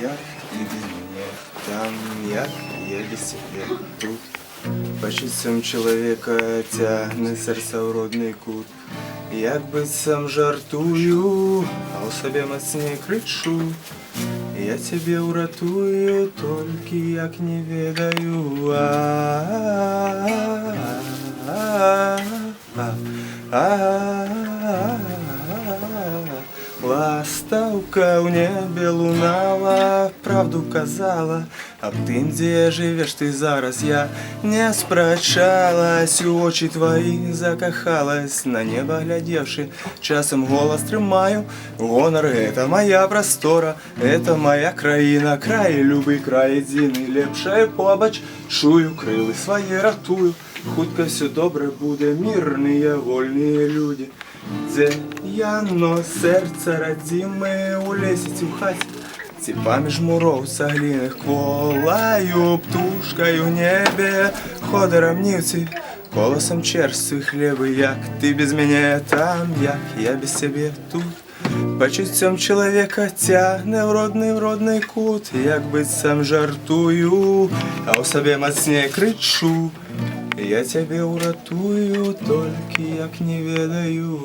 ти без мене там, я без тебе тут. Почуттям чоловіка тягне серце в родний кут. Як би сам жартую, а у собі мацнее кричу. Я тебе уратую, только як не ведаю. Ластаўка ў небе лунала, правду казала, аб тым, дзе жывеш ты зараз, я не спрачалась, у очі твої закахалась, на неба глядевши, часом голос трымаю, гонор это моя простора, это моя краіна, край любы край адзіны, лепшае побач, чую крылы свае ратую, хутка все добре буде, мірныя вольныя людзі. Дзе яно серце радзімае у лесе ці ў хаце, ці паміж муроў цагліных кволаю птушкаю ў небе, хода рамніўцы, колосам чэрствы хлебы, як ты без мяне там, як я без цябе тут. Пачуццём чалавека цягне ў родны ў родны кут, як быццам жартую, а ў сабе мацней крычу. Я тебе уратую, только як не ведаю.